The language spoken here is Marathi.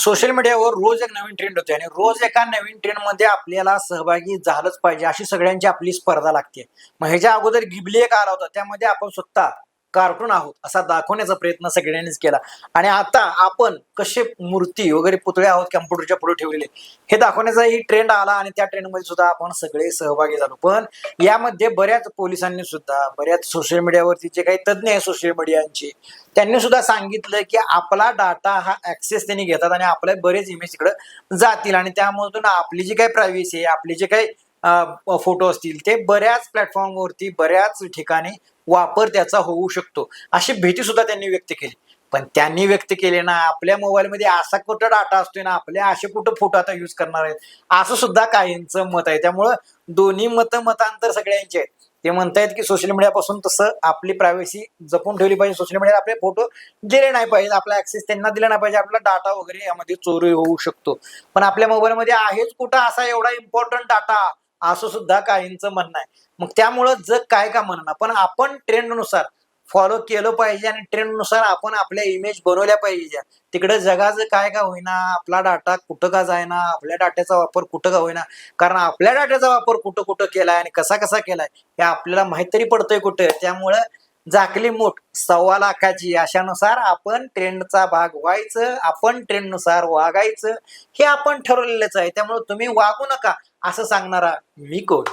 सोशल मीडियावर रोज एक नवीन ट्रेंड होते आणि रोज एका नवीन ट्रेंडमध्ये आपल्याला सहभागी झालंच पाहिजे अशी सगळ्यांची आपली स्पर्धा लागते. मग ह्याच्या अगोदर गिबली एक आला होता त्यामध्ये आपण स्वतः कार्टून आहोत असा दाखवण्याचा प्रयत्न सगळ्यांनीच केला. आणि आता आपण कसे मूर्ती वगैरे पुतळे आहोत कम्प्युटरच्या पुढे ठेवलेले हे दाखवण्याचाही ट्रेंड आला आणि त्या ट्रेंडमध्ये सुद्धा आपण सगळे सहभागी झालो. पण यामध्ये बऱ्याच पोलिसांनी सुद्धा बऱ्याच सोशल मीडियावरती जे काही तज्ज्ञ आहे सोशल मीडियाचे त्यांनी सुद्धा सांगितलं की आपला डाटा हा ऍक्सेस त्यांनी घेतात आणि आपले बरेच इमेज तिकडे जातील. आणि त्यामधून आपली जी काही प्रायव्हसी आहे आपली जे काही फोटो असतील ते बऱ्याच प्लॅटफॉर्मवरती बऱ्याच ठिकाणी वापर त्याचा होऊ शकतो. अशी भीती सुद्धा त्यांनी व्यक्त केली. पण त्यांनी व्यक्त केले ना आपल्या मोबाईलमध्ये असा कुठं डाटा असतोय ना आपले असे कुठं फोटो आता युज करणार आहेत असं सुद्धा काहींचं मत आहे. त्यामुळं दोन्ही मत मतांतर सगळ्यांचे आहेत. ते म्हणतायत की सोशल मीडियापासून तसं आपली प्रायव्हसी जपून ठेवली पाहिजे. सोशल मीडियावर आपले फोटो दिले नाही पाहिजे. आपला ऍक्सेस त्यांना दिला नाही पाहिजे. आपला डाटा वगैरे यामध्ये चोरी होऊ शकतो. पण आपल्या मोबाईलमध्ये आहेच कुठं असा एवढा इम्पॉर्टंट डाटा असं सुद्धा काहींचं म्हणणं आहे. मग त्यामुळं जग काय का म्हणणं पण आपण ट्रेंडनुसार फॉलो केलं पाहिजे आणि ट्रेंडनुसार आपण आपल्या इमेज बनवल्या पाहिजे. तिकडे जगाचं काय का होईना आपला डाटा कुठं का जायना आपल्या डाट्याचा वापर कुठं का होईना. कारण आपल्या डाट्याचा वापर कुठं कुठं केलाय आणि कसा कसा केलाय हे आपल्याला माहीत तरी पडतंय कुठं. त्यामुळं जाकली मूठ सव्वा लाखाची अशानुसार आपण ट्रेंडचा भाग व्हायचं आपण ट्रेंडनुसार वागायचं हे आपण ठरवलेलंच आहे. त्यामुळे तुम्ही वागू नका. असं सांगणारा मी कोण?